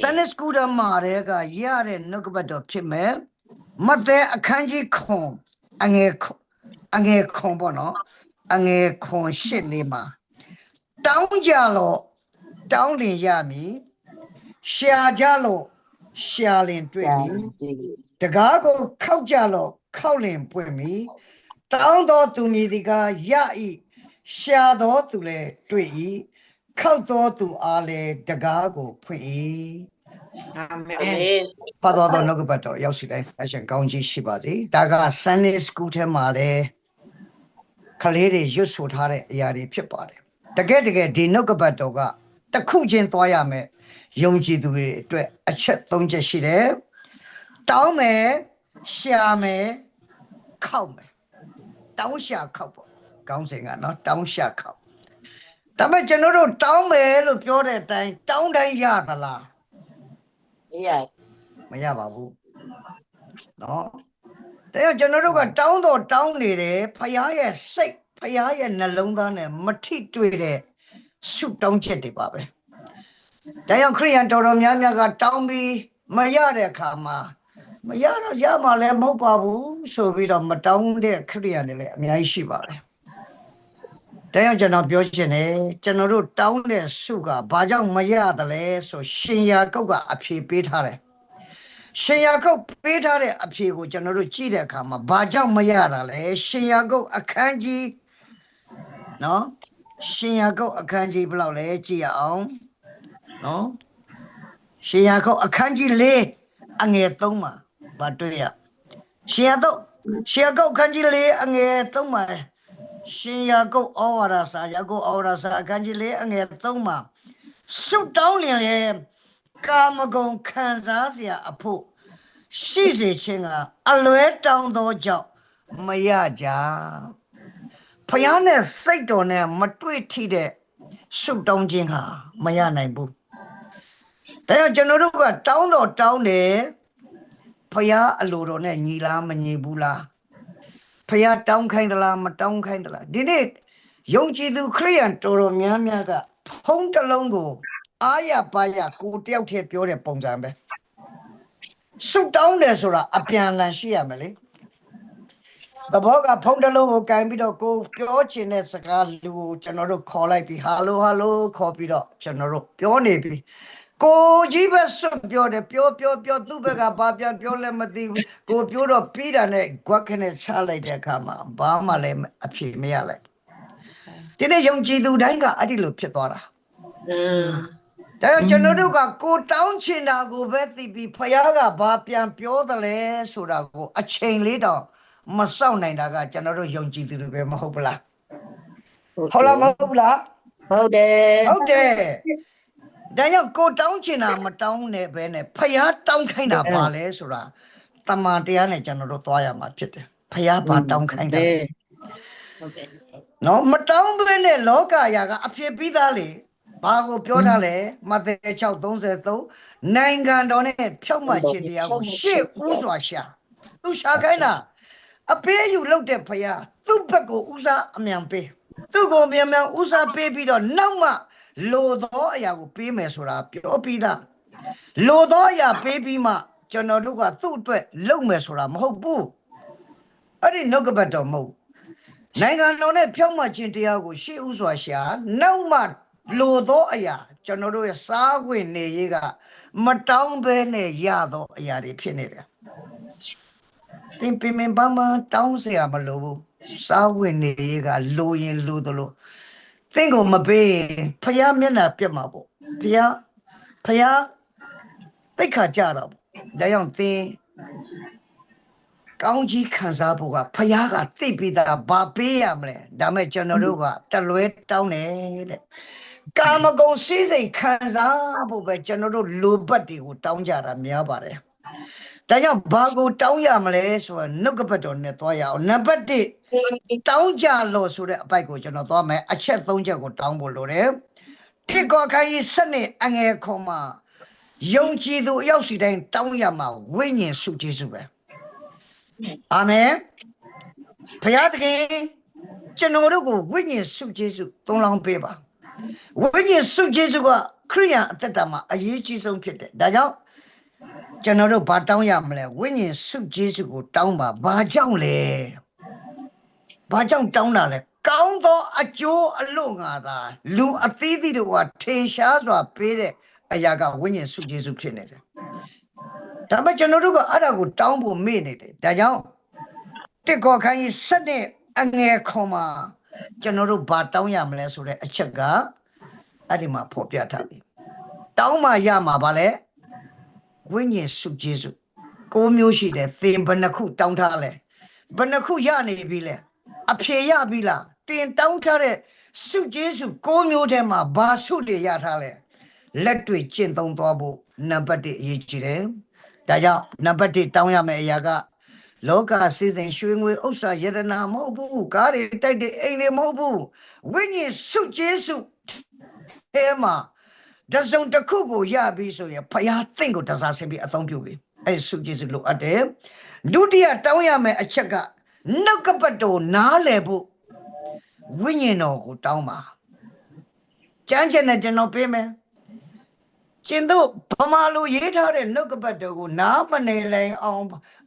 စနစ်စကူတာမှာတဲ့ကရတဲ့နှုတ်ကပတ်တော်ဖြစ်မယ်မသက်အခန်းကြီးခွန်အငယ်ခွန်အငယ်ခွန်ပေါ့နော်အငယ်ခွန်ရှစ်လေးမှာတောင်းကြလို့တောင်းလင်ရမည်ရှာကြလို့ရှာလင်တွေ့မည်တကားကိုခောက်ကြလို့ခောက်လင်ပွင့်မည်တောင်းတော်သူမည်ဒီကရဤရှာတော်သူလည်းတွေ့ဤ ခောက်တော်သူအားလည်းတကားကိုဖွင့်၏အာမအာင်မင်ပါတော်တော်နှုတ်ကပတ်တော်ရောက်စီတိုင်းအရှင်ကောင်းကြီးရှိပါစေဒါက Sunday School ထဲမှာလဲကလေးတွေရွတ်ဆိုထားတဲ့အရာတွေဖြစ်ပါတယ်တကယ်တကယ်ဒီနှုတ်ကပတ်တော်ကတစ်ခုချင်းသွားရမယ်ယုံကြည်သူတွေအတွက်အချက်၃ချက်ရှိတယ်တောင်းမယ်ရှာမယ်ခောက်မယ်တောင်းရှာခောက်ပေါ့ကောင်းစဉ်ကနော်တောင်းရှာခောက် ဒါပေမဲ့ကျွန်တော်တို့တောင်းမယ်လို့ပြောတဲ့အတိုင်းတောင်းတိုင်းရသလားမရမရပါဘူးနော်တဲ့ကျွန်တော်တို့ကတောင်းတော့တောင်းနေတယ်ဖခင်ရဲ့စိတ်ဖခင်ရဲ့နှလုံးသားနဲ့မထိတွေ့တဲ့ဆုတောင်းချက်တွေပါပဲဒါကြောင့်ခရိယန်တော်တော်များများကတောင်းပြီးမရတဲ့အခါမှာမရတော့ရမှာလည်းမဟုတ်ပါဘူးဆိုပြီးတော့မတောင်းတဲ့ခရိယန်တွေလည်းအများကြီးရှိပါတယ် ဒါကြောင့်ကျွန်တော်ပြောချင်တယ်ကျွန်တော်တို့တောင်းတဲ့ဆုကဘာကြောင့်မရသလဲဆိုရှင်ယာကုတ်ကအဖြေပေးထားတယ်ရှင်ယာကုတ်ပေးထားတဲ့အဖြေကိုကျွန်တော်တို့ကြည့်တဲ့အခါမှာဘာကြောင့်မရတာလဲရှင်ယာကုတ်အခန်းကြီးနော်ရှင်ယာကုတ်အခန်းကြီးဘယ်လောက်လဲကြည့်ရအောင်နော်ရှင်ယာကုတ်အခန်းကြီး၄အငယ်၃မှာဘာတွေ့ရရှင်ယာကုတ်ရှင်ယာကုတ်အခန်းကြီး၄အငယ်၃မှာ ရှင်ယာကုတ်ဩဝါဒစာယာကုတ်ဩဝါဒစာအခန်းကြီး၄အငယ်၃မှာဆုတောင်းလျင်လေကာမဂုဏ်ခံစားเสียအဖို့ ရှိစေခြင်းကအလွဲတောင်းသောကြောင့်မရကြဖယားနဲ့စိတ်တော်နဲ့မတွေ့ထိတဲ့ဆုတောင်းခြင်းဟာမရနိုင်ဘူးဒါကြောင့်ကျွန်တော်တို့ကတောင်းတော့တောင်းတယ်ဖယားအလိုတော်နဲ့ညီလားမညီဘူးလား ဖယားတောင်းခိုင်းသလားမတောင်းခိုင်းသလားဒီနေ့ယုံကြည်သူခရိယန်တော်တော်များများကဖုံးတစ်လုံးကိုအာရပါရကိုတယောက်တည်းပြောတဲ့ပုံစံပဲဆုတောင်းတယ်ဆိုတာအပြန်အလှန်ရှိရမယ်လေတဘောကဖုန်းတစ်လုံးကိုကင်ပြီးတော့ကိုပြောချင်တဲ့စကားလူကိုကျွန်တော်တို့ခေါ်လိုက်ပြီးဟာလိုဟာလိုခေါ်ပြီးတော့ကျွန်တော်တို့ပြောနေပြီ ကိုကြီးပဲစွတ်ပြောတယ်ပြောပြောပြောသူ့ဘက်ကဘာပြန်ပြောလဲမသိဘူးကိုပြောတော့ပြီးတာနဲ့ဂွက်ခနဲ့ချလိုက်တဲ့အခါမှာဘာမှလည်းအဖြေမရလိုက်ဒီနေ့ယုံကြည်သူတိုင်းကအဲ့ဒီလိုဖြစ်သွားတာอืมဒါကြောင့်ကျွန်တော်တို့ကကိုတောင်းချင်တာကိုပဲသိပြီးဖယားကဘာပြန်ပြောသလဲဆိုတာကိုအချိန်လေးတော့မစောင့်နိုင်တာကကျွန်တော်တို့ယုံကြည်သူတွေပဲမဟုတ်ဘူးလားဟုတ်လားမဟုတ်ဘူးလားဟုတ်တယ်ဟုတ်တယ် ဒါကြောင့်ကိုတောင်းချင်တာမတောင်းနဲ့ပဲနဲ့ဖယားတောင်းခိုင်းတာပါလဲဆိုတာတမန်တရားနဲ့ကျွန်တော်တို့သွားရမှာဖြစ်တယ်ဖယားဘာတောင်းခိုင်းတာလဲဟုတ်တယ်နော်မတောင်းဘဲနဲ့လောကရာကအဖြစ်ပြီးသားလေဘာကိုပြောတာလဲမဿဲ633နိုင်ငံတော်နဲ့ဖြောက်မှတ်ခြင်းတရားကိုရှေ့ဥစွာရှာသူရှာခိုင်းတာအပေးယူလုပ်တဲ့ဖရာသူ့ဘက်ကိုဥစားအမြန်ပေးသူ့ကိုအမြန်မြန်ဥစားပေးပြီးတော့နောက်မှ လိုသောအရာကိုပေးမယ်ဆိုတာပြောပြီးသားလိုသောအရာပေးပြီးမှကျွန်တော်တို့ကသူ့အတွက်လုပ်မယ်ဆိုတာမဟုတ်ဘူးအဲ့ဒီနှုတ်ကပတ်တော်မဟုတ်ဘူး နိုင်ငံတော်နဲ့ဖြောင့်မတ်ခြင်းတရားကိုရှေ့ဥစွာရှာနောက်မှလိုသောအရာကျွန်တော်တို့ရဲ့စားခွင့်နေရေးကမတောင်းဘဲနဲ့ရသောအရာတွေဖြစ်နေတယ်။သင်ပင်ပင်ပန်းပန်းတောင်းเสียမလိုဘူး။စားခွင့်နေရေးကလိုရင်လိုသလို သင်ကိုမပေးရင်ဖယားမျက်နှာပြတ်မှာပေါ့။ဖယားဖယားတိတ်ခါကြတော့ပေါ့။ဒါကြောင့်သင်ကောင်းကြီးခံစားဖို့ကဖယားကသိပြီးသားဘာပေးရမလဲဒါမဲ့ကျွန်တော်တို့ကတလွဲတောင်းတယ်တဲ့ကာမဂုဏ်စည်းစိမ်ခံစားဖို့ပဲကျွန်တော်တို့လိုဘတ်တွေကိုတောင်းကြတာများပါတယ် ဒါကြောင့်ဘာကိုတောင်းရမလဲဆိုတော့နှုတ်ကပတ်တော်နဲ့သွားရအောင်နံပါတ်1တောင်းကြလို့ဆိုတဲ့အပိုက်ကိုကျွန်တော်သွားမယ်အချက်၃ချက်ကိုတောင်းဖို့လိုတယ်တိကောခိုင်းရေးစနစ်အငယ်ခွန်မှာယုံကြည်သူအရောက်စီတိုင်းတောင်းရမှာဝိညာဉ်စုကျေးဇူးပဲအာမင်ဘုရားသခင်ကျွန်တော်တို့ကိုဝိညာဉ်စုကျေးဇူးသုံးလောင်းပေးပါဝိညာဉ်စုကျေးဇူးကခရိယန်အသက်တာမှာအရေးကြီးဆုံးဖြစ်တယ်ဒါကြောင့် ကျွန်တော်တို့ဘာတောင်းရမလဲဝိညာဉ်စုကျေးဇူးကိုတောင်းပါဘာကြောင့်လဲဘာကြောင့်တောင်းတာလဲကောင်းသောအကျိုးအလို့ငါသာလူအသီးသီးတို့ကထင်ရှားစွာပေးတဲ့အရာကဝိညာဉ်စုကျေးဇူးဖြစ်နေတယ်ဒါပေမဲ့ကျွန်တော်တို့ကအဲ့ဒါကိုတောင်းဖို့မေ့နေတယ်ဒါကြောင့်တစ်ကောခိုင်းကြီးစက်တဲ့အငယ်ခွန်မှာကျွန်တော်တို့ဘာတောင်းရမလဲဆိုတဲ့အချက်ကအဲ့ဒီမှာဖော်ပြထားပြီတောင်းမှရမှာဗာလဲ ဝိညာဉ်စုကျေးဇူးကိုးမျိုးရှိတယ်သင်ဘယ်နှခုတောင်းထားလဲဘယ်နှခုရနေပြီလဲအဖြေရပြီလားတင်တောင်းထားတဲ့စုကျေးဇူးကိုးမျိုးထဲမှာဘာစုတွေရထားလဲလက်တွေ့ကျင့်သုံးသွားဖို့နံပါတ်1အရေးကြီးတယ်ဒါကြောင့်နံပါတ်1တောင်းရမယ့်အရာကလောကစီစဉ်ရွှေငွေဥစ္စာယတနာမဟုတ်ဘူးကားတွေတိုက်တဲ့အိမ်တွေမဟုတ်ဘူးဝိညာဉ်စုကျေးစုအဲမှာ တစုံတစ်ခုကိုရပြီဆိုရင်ဖယားသင့်ကိုတစားဆင်းပြီးအသုံးပြုပြီအဲစုကျေးစုလိုအပ်တယ်ဒုတိယတောင်းရမယ့်အချက်ကနှုတ်ကပတ်တော်နားလည်ဖို့ဝိညာဉ်တော်ကိုတောင်းပါကြမ်းချင်တဲ့ကျွန်တော်ပြေးမယ်ကျင်တို့ဗမာလိုရေးထားတဲ့နှုတ်ကပတ်တော်ကိုနားမနေနိုင်အောင်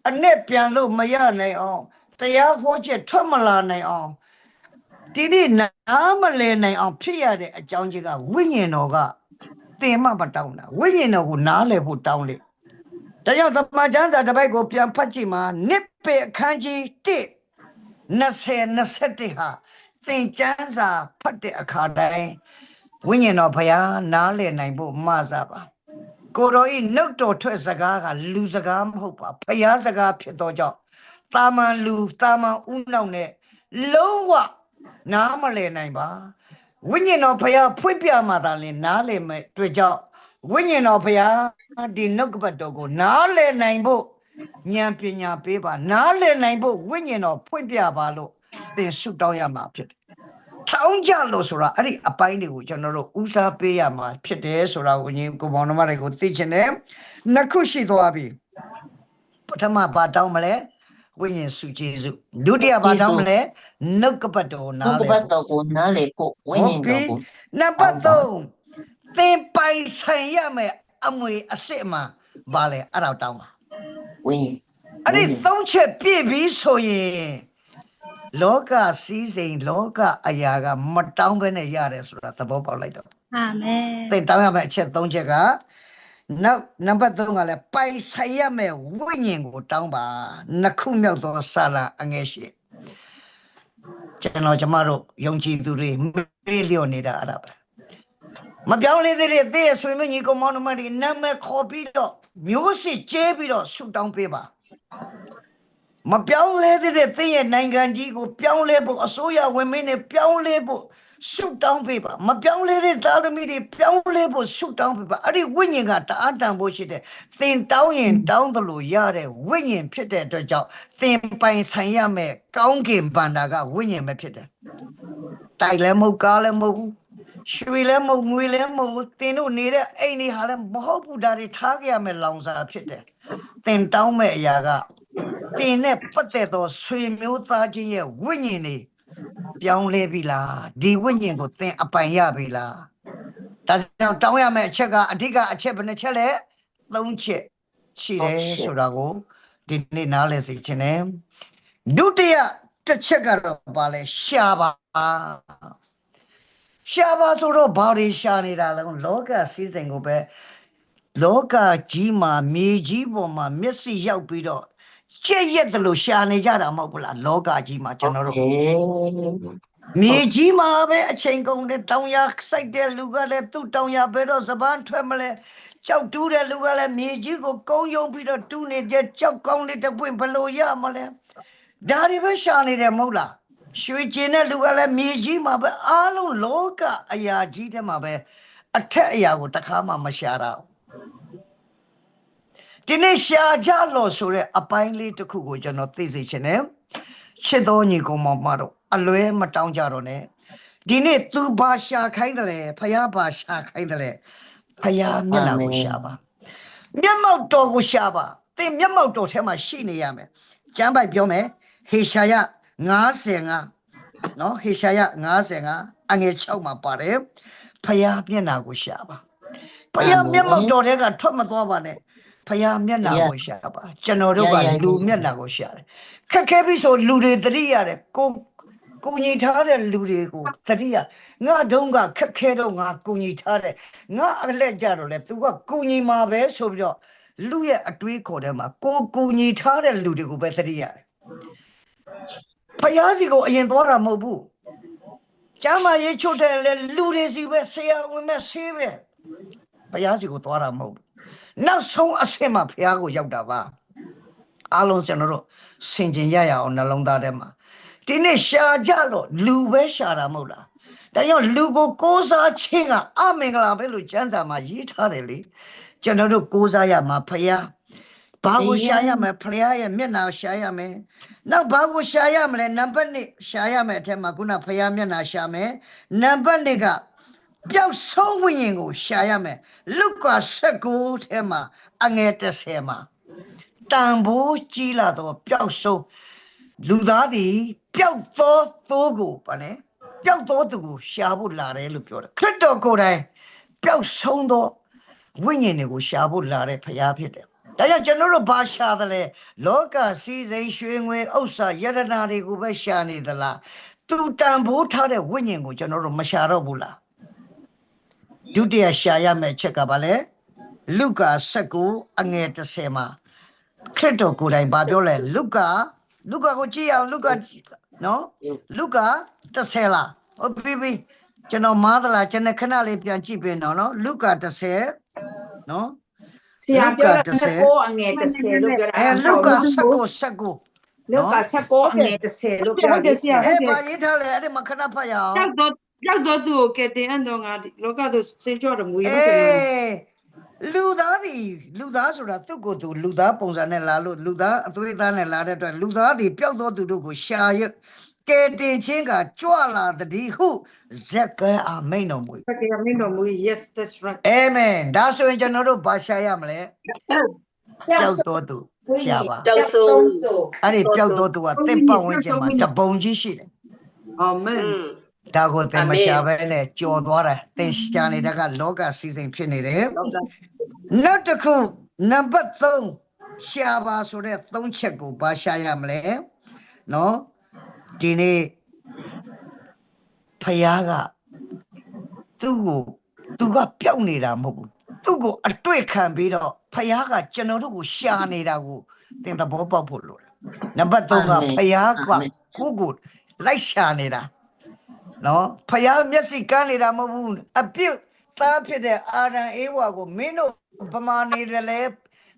အနဲ့ပြန်လို့မရနိုင်အောင်တရားဟောချက်ထွက်မလာနိုင်အောင်ဒီနေ့နားမလဲနိုင်အောင်ဖြစ်ရတဲ့အကြောင်းကြီးကဝိညာဉ်တော်က သင်မှမတောင်းတာဝိညာဉ်တော်ကိုနားလဲဖို့တောင်းလေဒါကြောင့်သမ္မာကျမ်းစာတစ်ပိုက်ကိုပြန်ဖတ်ကြည့်မှာနိပေအခန်းကြီး1 20 21ဟာသင်ကျမ်းစာဖတ်တဲ့အခါတိုင်းဝိညာဉ်တော်ဘုရားနားလဲနိုင်ဖို့မှာစားပါကိုတော်ဤနှုတ်တော်ထွက်စကားကလူစကားမဟုတ်ပါဖျားစကားဖြစ်သောကြောင့်တာမန်လူတာမန်ဥနောက်နဲ့လုံးဝနားမလည်နိုင်ပါ ဝိညာဉ်တော်ဖျားဖွင့်ပြမှသာလင်နားလည်မဲ့တွေ့ကြောင့်ဝိညာဉ်တော်ဖျားဒီနှုတ်ကပတ်တော်ကိုနားလည်နိုင်ဖို့ဉာဏ်ပညာပေးပါနားလည်နိုင်ဖို့ဝိညာဉ်တော်ဖွင့်ပြပါလို့သင်ဆုတောင်းရမှာဖြစ်တယ်ထောင်းကြလို့ဆိုတာအဲ့ဒီအပိုင်းတွေကိုကျွန်တော်တို့ဦးစားပေးရမှာဖြစ်တယ်ဆိုတာကိုညီကိုပေါင်းနှမတွေကိုသိချင်တယ်နှစ်ခုရှိသွားပြီပထမဘာတောင်းမလဲ ဝိညာဉ်စုကျေစုဒုတိယဘာတောင်းမလဲနှုတ်ကပတ်တော်နားနှုတ်ကလေပတ်တော်ကိုနားလေဖို့ဝိညာဉ်တော်ကိုနံပါတ်3သင်ပိုင်ဆိုင်ရမယ်အမွေအစ်စ်အမှန်ဘာလဲအဲ့ဒါတောင်းပါဝိညာဉ်အဲ့ဒီသုံးချက်ပြည့်ပြီဆိုရင်လောကစည်းစိမ်လောကအရာက မတောင်းဘဲနဲ့ရတယ်ဆိုတာသဘောပေါက်လိုက်တော့အာမင်သင်တောင်းရမယ့်အချက်၃ချက်က နောက်နံပါတ်3ကလည်းပိုင်ဆိုင်ရမယ့်ဝိညာဉ်ကိုတောင်းပါနှစ်ခုမြောက်သောစာလာအငယ်ရှိကျွန်တော်ကျမတို့ယုံကြည်သူတွေမေ့လျော့နေတာအဲ့ဒါပဲမပြောင်းလဲသေးတဲ့သင်ရဲ့ဆွေမျိုးညီကောင်မောင်နှမတွေနာမည်ခေါ်ပြီးတော့မျိုးစစ်ကျဲပြီးတော့ဆုတောင်းပေးပါမပြောင်းလဲသေးတဲ့သင်ရဲ့နိုင်ငံကြီးကိုပြောင်းလဲဖို့အစိုးရဝင်မင်းနဲ့ပြောင်းလဲဖို့ ရှုတောင်းပေးပါမပြောင်းလဲတဲ့သားသမီးတွေပြောင်းလဲဖို့ရှုတောင်းပေးပါအဲ့ဒီဝိညာဉ်ကတအားတန်ဖို့ရှိတယ်သင်တောင်းရင်တောင်းသလိုရတဲ့ဝိညာဉ်ဖြစ်တဲ့အတွက်ကြောင့်သင်ပိုင်ဆိုင်ရမယ်ကောင်းကင်ဘန္တာကဝိညာဉ်ပဲဖြစ်တယ်တိုက်လည်းမဟုတ်ကားလည်းမဟုတ်ဘူးရွှေလည်းမဟုတ်ငွေလည်းမဟုတ်ဘူးသင်တို့နေတဲ့အိမ်တွေဟာလည်းမဟုတ်ဘူးဒါတွေထားကြရမယ်လောင်စာဖြစ်တယ်သင်တောင်းမဲ့အရာကသင်နဲ့ပတ်သက်သောဆွေမျိုးသားချင်းရဲ့ဝိညာဉ်တွေ ပြောင်းလဲပြီလားဒီဝိညာဉ်ကိုသင်အပိုင်ရပြီလားဒါကြောင့်တောင်းရမယ့်အချက်ကအဓိကအချက်ဘယ်နှချက်လဲသုံးချက်ရှိတယ်ဆိုတာကိုဒီနေ့နားလည်စေချင်တယ်ဒုတိယတစ်ချက်ကတော့ဘာလဲရှာပါရှာပါဆိုတော့ဘာတွေရှာနေတာလဲလောကစည်းစိမ်ကိုပဲလောကကြီးမှာမြေကြီးပေါ်မှာမျက်စိရောက်ပြီးတော့ ကြက်ရက်တယ်လို့ရှာနေကြတာမဟုတ်ဘူးလားလောကကြီးမှာကျွန်တော်တို့မြေကြီးမှာပဲအချိန်ကုန်တဲ့တောင်ရစိုက်တဲ့လူကလည်းသူ့တောင်ရဘယ်တော့စပန်းထွက်မလဲကြောက်တူးတဲ့လူကလည်းမြေကြီးကိုကုန်းယုံပြီးတော့တူးနေတဲ့ကြောက်ကောင်းလေးတစ်ပွင့်ဘယ်လို့ရမလဲဒါတွေပဲရှာနေတယ်မဟုတ်လားရွှေကျင်တဲ့လူကလည်းမြေကြီးမှာပဲအားလုံးလောကအရာကြီးထဲမှာပဲအထက်အရာကိုတစ်ခါမှမရှာတာ ဒီနေ့ရှာကြလို့ဆိုတဲ့အပိုင်းလေးတစ်ခုကိုကျွန်တော်သိစေချင်တယ်ချစ်တော်ညီကောင်မောင်မတို့အလွဲမတောင်းကြတော့နဲ့ဒီနေ့သူဘာရှာခိုင်းတယ်လဲဖယားဘာရှာခိုင်းတယ်လဲဖယားမျက်နှာကိုရှာပါမျက်မှောက်တော်ကိုရှာပါသင်မျက်မှောက်တော်ထဲမှာရှိနေရမယ်ကျမ်းပိုက်ပြောမယ်ဟေရှာယ55နော်ဟေရှာယ55အငယ်6မှာပါတယ်ဖယားမျက်နှာကိုရှာပါဖယားမျက်မှောက်တော်တဲ့ကထွက်မသွားပါနဲ့ ဖယားမျက်နှာကိုရှာပါကျွန်တော်တို့ကလူမျက်နှာကိုရှာတယ်ခက်ခဲပြီဆိုလူတွေတတိရတယ်ကိုကိုညီထားတဲ့လူတွေကိုတတိယငါတုံးကခက်ခဲတော့ငါကိုညီထားတယ်ငါအလက်ကြတော့လေ तू ကကိုညီမှာပဲဆိုပြီးတော့လူရဲ့အတွေးခေါ်တဲ့မှာကိုကိုညီထားတဲ့လူတွေကိုပဲတတိရတယ်ဖယားစီကိုအရင်သွားတာမဟုတ်ဘူးကျမ်းမာရေးချုပ်တဲ့လေလူတွေစီပဲဆရာဝင်မဲ့ဆေးပဲ ဖယားစီကိုသွားတာမဟုတ်ဘူးနောက်ဆုံးအဆင့်မှာဖယားကိုရောက်တာပါအားလုံးကျွန်တော်တို့ဆင်ကျင်ရရအောင်နှလုံးသားထဲမှာဒီနေ့ရှာကြလို့လူပဲရှာတာမဟုတ်လားဒါကြောင့်လူကိုကိုးစားခြင်းကအမင်္ဂလာပဲလို့ကျမ်းစာမှာရေးထားတယ်လေကျွန်တော်တို့ကိုးစားရမှာဖယားဘာကိုရှာရမလဲဖယားရဲ့မျက်နှာရှာရမယ်နောက်ဘာကိုရှာရမလဲနံပါတ်1ရှာရမယ်အထက်မှာခုနဖယားမျက်နှာရှာမယ်နံပါတ်2က ပျောက်ဆုံးဝိညာဉ်ကိုရှာရမယ်လုကာ19ထဲမှာအငယ်30မှာတန်ဖိုးကြီးလာတော့ပျောက်ဆုံးလူသားသည်ပျောက်သောသိုးကိုဗာလဲပျောက်သောသူကိုရှာဖို့လာတယ်လို့ပြောတယ်ခရစ်တော်ကိုယ်တိုင်ပျောက်ဆုံးသောဝိညာဉ်တွေကိုရှာဖို့လာတဲ့ဖရားဖြစ်တယ်ဒါကြောင့်ကျွန်တော်တို့ဘာရှာသလဲလောကစီစိန်ရွှေငွေဥစ္စာယတနာတွေကိုပဲရှာနေသလားသူတန်ဖိုးထားတဲ့ဝိညာဉ်ကိုကျွန်တော်တို့မရှာတော့ဘူးလား ဒုတိယရှာရမယ့်ချက်ကဘာလဲလုကာ19အငယ်30မှာခရစ်တော်ကိုယ်တိုင်ဗာပြောလဲလုကာလုကာကိုကြည့်အောင်လုကာနော်လုကာ30လားဟုတ်ပြီပြီကျွန်တော်မားသလားကျွန်တော်ခဏလေးပြန်ကြည့်ပြင်တော့နော်လုကာ30နော်ဆရာပြောလုတာကာ30ကိုအငယ်30လို့ပြောတာအဲလုကာ19 19လုကာ16အငယ်30လို့ပြောတယ်ဆရာအဲဗာရေးထားလဲအဲ့ဒီမှာခဏဖတ်ရအောင်ရောက်တော့ ရောက်တော့သူ့ကိုကယ်တင်အပ်တော့ငါဒီလောကသို့စေကြောတော်မူအေရောတယ်းလူသားဒီလူသားဆိုတာသူ့ကိုယ်သူလူသားပုံစံနဲ့လာလို့လူသားအသွေးသားနဲ့လာတဲ့အတွက်လူသားဒီပျောက်သောသူတို့ကိုရှာရကဲတင်ချင်းကကြွလာတည်းဟုဇက်ကဲအာမိန်တော်မူဖခင်မင်းတော်မူ yes that's right အာမင်ဒါဆိုရင်ကျွန်တော်တို့ဘာရှာရမလဲပျောက်သောသူရှာပါတောက်ဆုံးအဲ့ဒီပျောက်သောသူကတင့်ပတ်ဝန်းကျင်မှာတပုံကြီးရှိတယ် amen ဒါကိုသင်မအာမင်ရှာဘဲနဲ့ကြော်သွားတာသင်ရှာနေတာကလောကစီစဉ်ဖြစ်နေတယ်နောက်တစ်ခုနံပါတ်3ရှာပါဆိုတဲ့3ချက်ကိုဘာရှာရမလဲနော်ဒီနေ့ဖယားကသူ့ကိုသူကပျောက်နေတာမဟုတ်ဘူးသူ့ကိုအတွေ့ခံပြီးတော့ဖယားကကျွန်တော်တို့ကိုရှာနေတာကိုသင်သဘောပေါက်ဖို့လိုတယ်နံပါတ်3ကအာမင်ဖယားကအာမင်ကိုယ့်ကိုလိုက်ရှာနေတာ နော်ဖယားမျက်စိကန်းနေတာမဟုတ်ဘူးအပြုတ်သားဖြစ်တဲ့အာရန်အေးဝါကိုမင်းတို့ဗမာနေတယ်လေ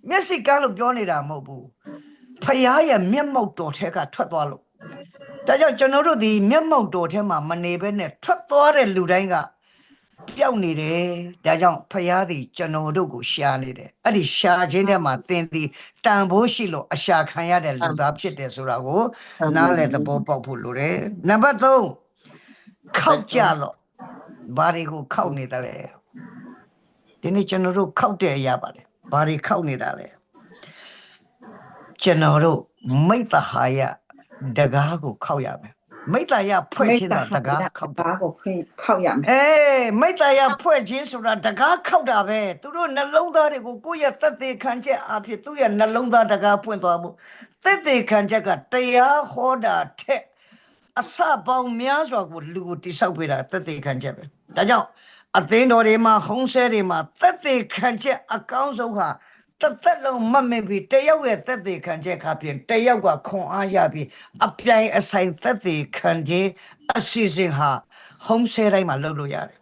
မျက်စိကန်းလို့ပြောနေတာမဟုတ်ဘူးဖယားရဲ့မျက်မှောက်တော်ထဲကထွက်သွားလို့ဒါကြောင့်ကျွန်တော်တို့ဒီမျက်မှောက်တော်ထဲမှာမနေဘဲနဲ့ထွက်သွားတဲ့လူတိုင်းကပျောက်နေတယ်ဒါကြောင့်ဖယားသည်ကျွန်တော်တို့ကိုရှာနေတယ်အဲ့ဒီရှာခြင်းထဲမှာသင်သည်တန်ဖိုးရှိလို့အရှာခံရတဲ့လူသားဖြစ်တယ်ဆိုတာကိုနားလေသဘောပေါက်ဖို့လိုတယ်နံပါတ်3 ခောက်ကြလို့ဘာတွေကိုခောက်နေတယ်လဲဒီနေ့ကျွန်တော်တို့ခောက်တဲ့အရာပါတယ်ဘာတွေခောက်နေတာလဲကျွန်တော်တို့မိတ္တဟာယတကားကိုခောက်ရမယ်မိတ္တယဖွဲ့ခြင်းတာတကားခောက်တာဘာကိုခွင့်ခောက်ရမယ်အေးမိတ္တယဖွဲ့ခြင်းဆိုတာတကားခောက်တာပဲသူတို့နှလုံးသားတွေကိုကိုယ့်ရဲ့သက်သေခံချက်အဖြစ်သူ့ရဲ့နှလုံးသားတကားပွင့်သွားမှုသက်သေခံချက်ကတရားဟောတာထက် အစပေါင်းများစွာကိုလူကိုတိဆောက်ပေးတာသက်သေခံချက်ပဲဒါကြောင့်အသင်းတော်တွေမှာဟုံးဆဲတွေမှာသက်သေခံချက်အကောင်းဆုံးဟာတစ်သက်လုံးမမင်ပြီးတယောက်ရဲ့သက်သေခံချက်ခါပြင်တယောက်ကခွန်အားရပြီးအပြိုင်အဆိုင်သက်သေခံခြင်းအစီအစဉ်ဟာဟုံးဆဲတိုင်းမှာလုပ်လို့ရတယ်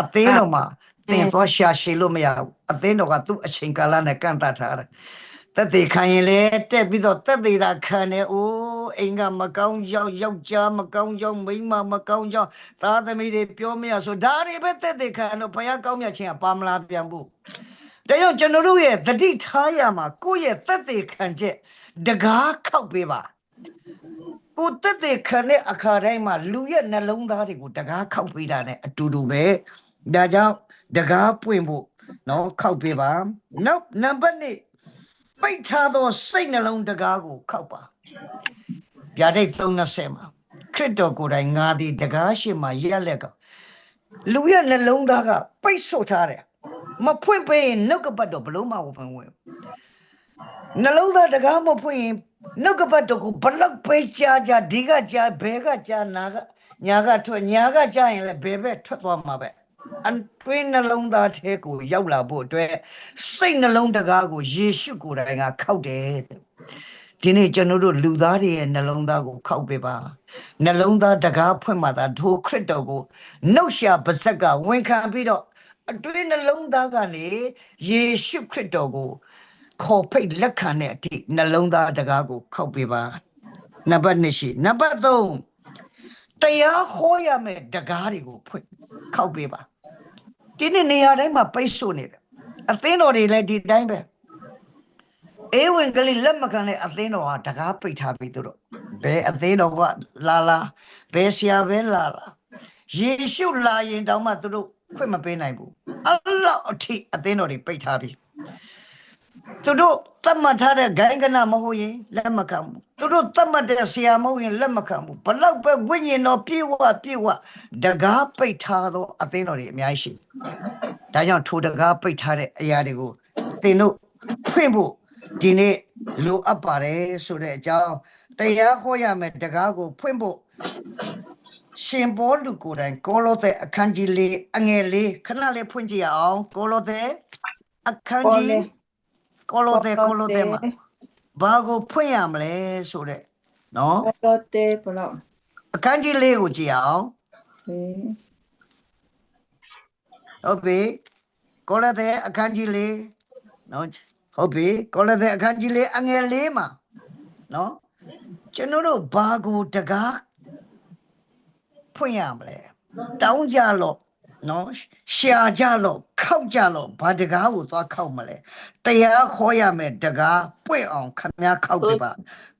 အသင်းတော်မှာသင်သွားရှာရှည်လို့မရဘူးအသင်းတော်ကသူ့အချိန်ကာလနဲ့ကန့်သတ်ထားတယ် သက်သေခံရင်လေတက်ပြီးတော့သက်သေတာခံတယ်အိုးအိမ်ကမကောင်းကြောင်းယောက်ျားမကောင်းကြောင်းမိန်းမမကောင်းကြောင်းသားသမီးတွေပြောမရဆိုဒါတွေပဲသက်သေခံတော့ဘုရားကောင်းမြတ်ခြင်းကပါမလားပြန်ဘူးဒါကြောင့်ကျွန်တော်တို့ရဲ့တတိထားရမှာကိုယ့်ရဲ့သက်သေခံချက်တကားခောက်ပေးပါကိုယ်သက်သေခံတဲ့အခါတိုင်းမှာလူရဲ့နှလုံးသားတွေကိုတကားခောက်ပေးတာ ਨੇ အတူတူပဲဒါကြောင့်တကားပွင့်ဖို့နော်ခောက်ပေးပါနောက်နံပါတ်1 ပိတ်ထားသောစိတ်နှလုံးတကားကိုခောက်ပါဗျာဒိတ်30မှာခရစ်တော်ကိုယ်တိုင်ငါသည်တကားရှိမှရက်လက်ကလူရဲ့နှလုံးသားကပိတ်ဆို့ထားတယ်မဖွင့်ပေးရင်နှုတ်ကပတ်တော့ဘလို့မှဝပန်ဝင်နှလုံးသားတကားမဖွင့်ရင်နှုတ်ကပတ်တော့ကိုဘလောက်ပေးကြကြဒီကကြဘဲကကြနာကညာကထွက်ညာကကြရင်လည်းဘဲဘဲထွက်သွားမှာပဲ အတွင်းနှလုံးသားထဲကိုရောက်လာဖို့အတွက်စိတ်နှလုံးတကားကိုယေရှုကိုယ်တိုင်ကခောက်တယ်တဲ့ဒီနေ့ကျွန်တော်တို့လူသားတွေရဲ့နှလုံးသားကိုခောက်ပေးပါနှလုံးသားတကားဖွင့်မှသာဒိုခရစ်တော်ကိုနှုတ်ရှာပါဇက်ကဝန်ခံပြီးတော့အတွင်းနှလုံးသားကနေယေရှုခရစ်တော်ကိုခေါ်ဖိတ်လက်ခံတဲ့အထိနှလုံးသားတကားကိုခောက်ပေးပါနံပါတ်2ရှိနံပါတ်3တရားဟောရမယ့်တကားတွေကိုဖွင့်ခောက်ပေးပါ ဒီနေ့နေရာတိုင်းမှာပိတ်ဆို့နေတယ်အသင်းတော်တွေလည်းဒီတိုင်းပဲအေးဝင်ကလေးလက်မခံတဲ့အသင်းတော်ဟာတကားပိတ်ထားပြီသူတို့ဘယ်အသင်းတော်ကလာလာဘယ်ဆရာပဲလာလာယေရှုလာရင်တောင်မှသူတို့ခွင့်မပေးနိုင်ဘူးအဲ့လောက်အထိအသင်းတော်တွေပိတ်ထားပြီ သူတို့သတ်မှတ်ထားတဲ့ဂိုင်းကနမဟုတ်ရင်လက်မခံဘူးသူတို့သတ်မှတ်တဲ့ဆရာမဟုတ်ရင်လက်မခံဘူးဘလောက်ပဲဝိညာဉ်တော်ပြေဝပြေဝတကားပိတ်ထားသောအသင်းတော်တွေအများကြီးရှိတယ်ဒါကြောင့်ထိုတကားပိတ်ထားတဲ့အရာတွေကိုသင်တို့ဖွင့်ဖို့ဒီနေ့လိုအပ်ပါတယ်ဆိုတဲ့အကြောင်းတရားဟောရမယ်တကားကိုဖွင့်ဖို့ရှင်ဘောလူကိုယ်တိုင်ကောလောသဲအခန်းကြီးလေးအငယ်လေးခဏလေးဖွင့်ကြည့်ရအောင်ကောလောသဲအခန်းကြီး ကောလောသဲကောလောသဲမှာဘာကိုဖွင့်ရမလဲဆိုတဲ့နော်ကောလောသဲဘလောက်အခန်းကြီးလေးကိုကြည့်အောင်ဟေးဟုတ်ပြီကောလောသဲအခန်းကြီးလေးနော်ဟုတ်ပြီကောလောသဲအခန်းကြီးလေးအငယ်လေးမှာနော်ကျွန်တော်တို့ဘာကိုတကားဖွင့်ရမလဲတောင်းကြလို့ နော်ရှာကြလို့ခောက်ကြလို့ဘာတကားကိုသွားခောက်မလဲတရားခေါ်ရမယ်တကားပွင့်အောင်ခမည်းခောက်ပြပါ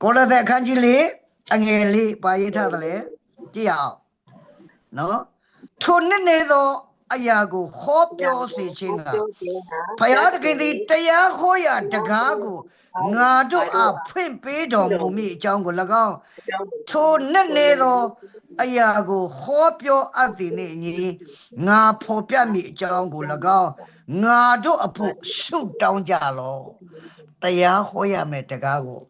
ကောလောသဲအခန်းကြီးလေးအငယ်လေးပါရေးထားတယ်လေကြည့်ရအောင်နော်ထိုနှစ်နေသောအရာကိုဟောပြောစေခြင်းကဘုရားသခင်သည်တရားဟောရာတကားကိုငါတို့အားဖွင့်ပေးတော်မူမည်အကြောင်းကို၎င်းထိုနှစ်နေသော အရာကိုဟောပြောအပ်သည်နှင့်အညီငါဖော်ပြမည်အကြောင်းကို၎င်းငါတို့အဖို့ဆုတောင်းကြလောတရားဟောရမယ်တကားကို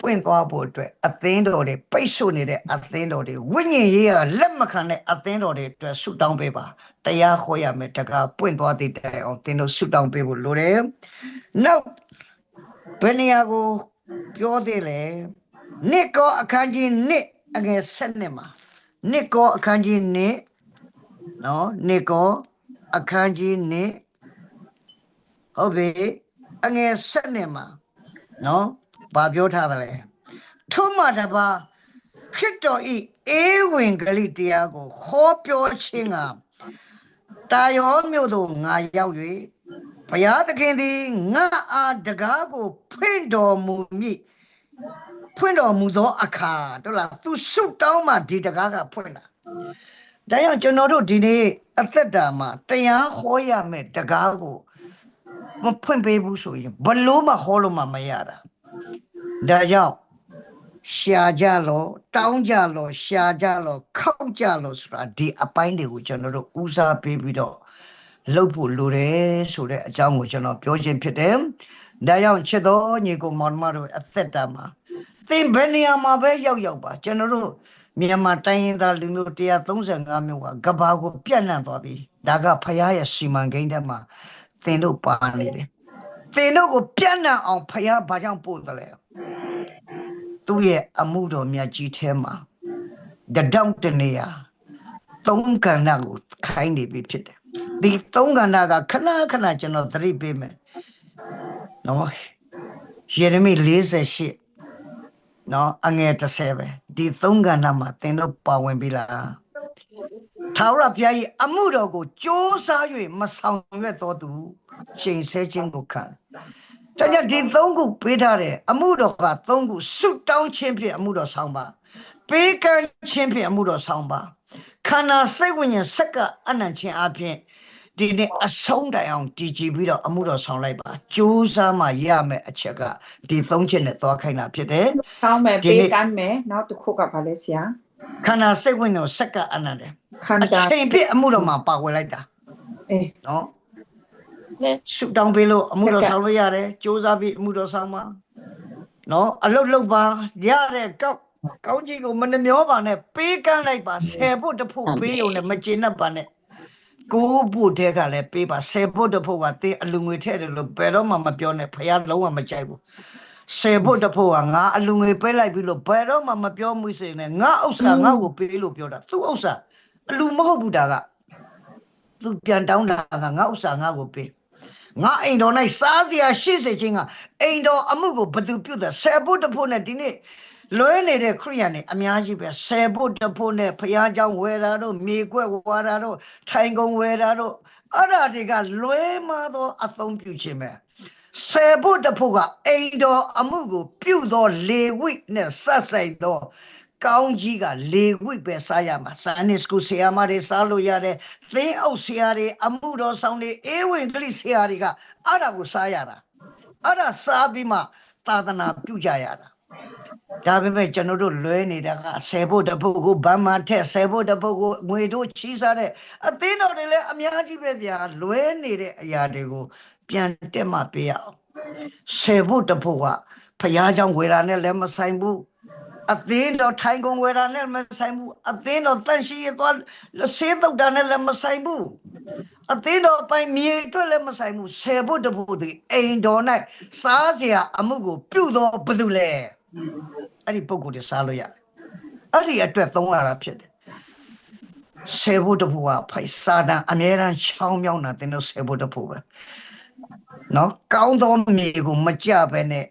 ပွင့်သွားဖို့အတွက်အသင်းတော်တွေပိတ်ဆို့နေတဲ့အသင်းတော်တွေဝိညာဉ်ရေးကလက်မခံတဲ့အသင်းတော်တွေအတွက်ဆုတောင်းပေးပါတရားဟောရမယ်တကားပွင့်သွားတဲ့တိုင်အောင်သင်တို့ဆုတောင်းပေးဖို့လိုတယ်နောက်ဘယ်နေရာကိုပြောသေးလဲနိကောအခန်းကြီးနိ အငယ်7နှစ်မှာနိကောအခန်းကြီးနိနော်နိကောအခန်းကြီးနိဟုတ်ပြီအငယ်7နှစ်မှာနော်ဘာပြောထားသလဲထုံးမှတပါခရစ်တော်ဤအေဝင်ဂလိတရားကိုဟောပြောခြင်းကတာယောမြို့သို့ငါရောက်၍ဘုရားသခင်သည်ငါအားတကားကိုဖွင့်တော်မူမည် ဖွင့်တော်မူသောအခါတို့လားသူဆုတောင်းမှဒီတကားကဖွင့်တာဒါကြောင့်ကျွန်တော်တို့ဒီနေ့အသက်တာမှာတရားဟောရမယ်တကားကိုမဖွင့်ပေးဘူးဆိုရင်ဘလို့မှဟောလို့မှမရတာဒါကြောင့်ရှာကြလို့တောင်းကြလို့ရှာကြလို့ခောက်ကြလို့ဆိုတာဒီအပိုင်းတွေကိုကျွန်တော်တို့ဦးစားပေးပြီးတော့လုပ်ဖို့လိုတယ်ဆိုတဲ့အကြောင်းကိုကျွန်တော်ပြောခြင်းဖြစ်တယ်။ဒါကြောင့်ချစ်တော်ညီကိုမောင်မတို့အသက်တာမှာ သင်ဘယ်နေရာမှာပဲရောက်ရောက်ပါကျွန်တော်တို့မြန်မာတိုင်းရင်းသားလူမျိုး135မျိုးကကဘာကိုပြန့်နှံ့သွားပြီ။ဒါကဖရားရဲ့စီမံကိန်းထဲမှာသင်တို့ပါနေတယ်။သင်တို့ကိုပြန့်နှံ့အောင်ဖရားဘာကြောင့်ပို့တယ်လဲ။သူ့ရဲ့အမှုတော်မြတ်ကြီးထဲမှာတဒေါက်တနေရာသုံးကဏ္ဍကိုခိုင်းနေပြီဖြစ်တယ်ဒီသုံးကဏ္ဍကခဏခဏကျွန်တော်သတိပေးမယ်နော်ယေရမိ48 နော်အငယ်30ပဲဒီသုံးကဏ္ဍမှာသင်တို့ပါဝင်ပြီလားထာဝရဘုရား၏အမှုတော်ကိုကြိုးစား၍မဆောင်ရွက်တော်သူချိန်ဆခြင်းကိုခံဒါကြောင့်ဒီသုံးခုပေးထားတယ်အမှုတော်ကသုံးခုဆုတောင်းခြင်းဖြင့်အမှုတော်ဆောင်ပါပေးကမ်းခြင်းဖြင့်အမှုတော်ဆောင်ပါခန္ဓာစိတ်ဝိညာဉ်စက္ကအနံ့ခြင်းအပြင် ဒီနေ့အဆုံးတိုင်အောင်တည်ကြည်ပြီးတော့အမှုတော်ဆောင်လိုက်ပါကြိုးစားမှရမယ်အချက်ကဒီသုံးချက်နဲ့သွားခိုင်းတာဖြစ်တယ်ကောင်းမယ်ဒီနေ့ပေးကမ်းမယ်နောက်တစ်ခုကဘာလဲဆရာခန္ဓာစိတ်ဝိညာဉ်စက္ကအနံ့တယ်ခန္အဓာချိန်ပြည့်အမှုတော်မှာပါဝင်လိုက်တာအေးနော်ရှုတောင်းပေးလို့အမှုတော်ဆောင်လို့ရတယ်စူးစမ်းပြီးအမှုတော်ဆောင်ပါနော်အလုတ်လုတ်ပါရတဲ့ကောက်ကောင်းကြီးကိုမနှမျောပါနဲ့ပေးကမ်းလိုက်ပါဆယ်ဖို့တစ်ဖို့ပေးုံနဲ့မကျေနပ်ပါနဲ့ ကိုးဖို့တဲ့ကလည်းပေးပါဆယ်ဖို့တစ်ဖို့ကတင်းအလူငွေထည့်တယ်လို့ဘယ်တော့မှမပြောနဲ့ဖះလုံးဝမကြိုက်ဘူးဆယ်ဖို့တစ်ဖို့ကငါအလူငွေပေးလိုက်ပြီလို့ဘယ်တော့မှမပြောမှုစေနဲ့ငါဥစ္စာငါ့ကိုပေးလို့ပြောတာသူ့ဥစ္စာအလူမဟုတ်ဘူးဒါကသူပြန်တောင်းတာကငါဥစ္စာငါ့ကိုပေးငါအိမ်တော်၌စားစရာရှိစေခြင်းကအိမ်တော်အမှုကိုဘသူပြုတ်တယ်ဆယ်ဖို့တစ်ဖို့နဲ့ဒီနေ့ လွဲနေတဲ့ခရိယန်တွေအများကြီးပဲဆယ်ဖို့တစ်ဖို့နဲ့ဖះเจ้าဝယ်တာတို့မြေကွက်ဝါတာတို့ထိုင်ကုန်ဝယ်တာတို့အဲ့ဒါတွေကလွဲမသောအသုံးပြုခြင်းပဲဆယ်ဖို့တစ်ဖို့ကအိမ်တော်အမှုကိုပြုတ်သောလေဝိနဲ့ဆက်ဆိုင်သောကောင်းကြီးကလေဝိပဲစားရမှာစာနစ်စကူဆရာမတွေစားလို့ရတယ်သင်းအုပ်ဆရာတွေအမှုတော်ဆောင်တွေအေးဝင်ကလိဆရာတွေကအဲ့ဒါကိုစားရတာအဲ့ဒါစားပြီးမှသာသနာပြုကြရတာ ဒါပေမဲ့ကျွန်တော်တို့လွဲနေတာကဆယ်ဖို့တစ်ဖို့ကိုဗမ်းမထက်ဆယ်ဖို့တစ်ဖို့ကိုငွေတို့ချီးစားတဲ့အသင်းတော်တွေလည်းအများကြီးပဲဗျာလွဲနေတဲ့အရာတွေကိုပြန်တက်မှပေးရအောင်ဆယ်ဖို့တစ်ဖို့ကဖျားเจ้าဝေရာနဲ့လည်းမဆိုင်ဘူး အသင်းတော်ထိုင်ကုန်ဝယ်တာနဲ့မဆိုင်ဘူးအသင်းတော်တန့်ရှိရသွားလက်ဆေးတုတ်တာနဲ့လည်းမဆိုင်ဘူးအသင်းတော်ပိုင်မြေအတွက်လည်းမဆိုင်ဘူးဆယ်ဖို့တဖို့ဒီအိမ်တော်၌စားเสียအမှုကိုပြုတော်ဘယ်သူလဲ အဲ့ဒီပုံကိုယ်တွေစားလို့ရတယ်အဲ့ဒီအတွက်သုံးရတာဖြစ်တယ်ဆယ်ဖို့တဖို့ကဖိုက်စာတန်အများရန်ချောင်းမြောင်းတာတင်းတို့ဆယ်ဖို့တဖို့ပဲနော်ကောင်းသောမြေကိုမကြပဲနဲ့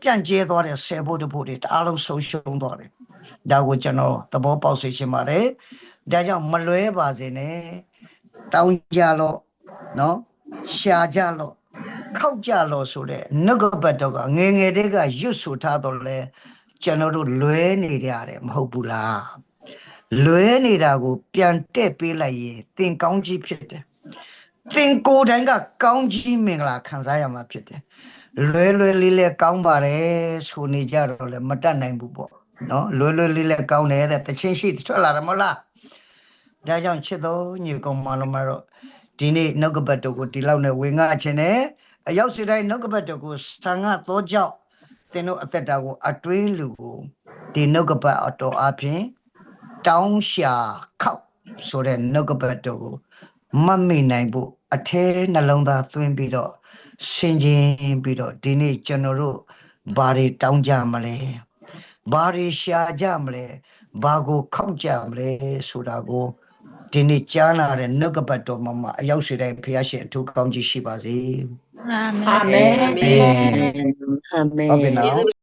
ပြန့်ကျဲသွားတဲ့ဆယ်ဖို့တဖို့တွေတအားလုံးဆုံးရှုံးသွားတယ်။ဒါကိုကျွန်တော်သဘောပေါက်စေချင်ပါတယ်။ဒါကြောင့်မလွဲပါစေနဲ့။တောင်းကြလို့နော်ရှာကြလို့ ခောက်ကြလို့ဆိုတဲ့နှုတ်ကပတ်တော့ကငယ်ငယ်တည်းကရွတ်ဆိုထားတော့လဲကျွန်တော်တို့လွဲနေကြတယ်မဟုတ်ဘူးလား။လွဲနေတာကို ပြန်တက်ပေးလိုက်ရင်သင်ကောင်းကြီးဖြစ်တယ်။သင်ကိုယ်တိုင်ကကောင်းကြီးမင်္ဂလာခံစားရမှာဖြစ်တယ်။လွဲလွဲလေးလေးကောင်းပါတယ်ဆိုနေကြတော့လည်းမတတ်နိုင်ဘူးပေါ့နော်လွဲလွဲလေးလေးကောင်းတယ်တဲ့တချင်းရှိထွက်လာတယ်မဟုတ်လားဒါကြောင့်ချစ်တော်ညီကောင်မလုံးမတော့ဒီနေ့နှုတ်ကပတ်တော်ကိုဒီလောက်နဲ့ဝင်ငါခြင်းနဲ့ အရောက်စီတိုင်းနှုတ်ကပတ်တော်ကိုဆံငါတော့ကြောက်သင်တို့အသက်တာကို အတွင်းလူကိုဒီနှုတ်ကပတ်အတော်အပြင်တောင်းရှာခောက်ဆိုတဲ့နှုတ်ကပတ်တော်ကိုမမိနိုင်ဖို့အထဲနှလုံးသားသွင်းပြီးတော့ဆင်ခြင်ပြီးတော့ဒီနေ့ကျွန်တော်တို့ဘာတွေတောင်းကြမလဲဘာတွေရှာကြမလဲဘာကိုခောက်ကြမလဲဆိုတာကို ဒီနေ့ကြားလာတဲ့နှုတ်ကပတ်တော်မှာမှာအရောက်စေတိုင်းဖះရှင်အထူးကောင်းကြီးရှိပါစေအာမင် Amen. Amen. ဟုတ်ပြီနော်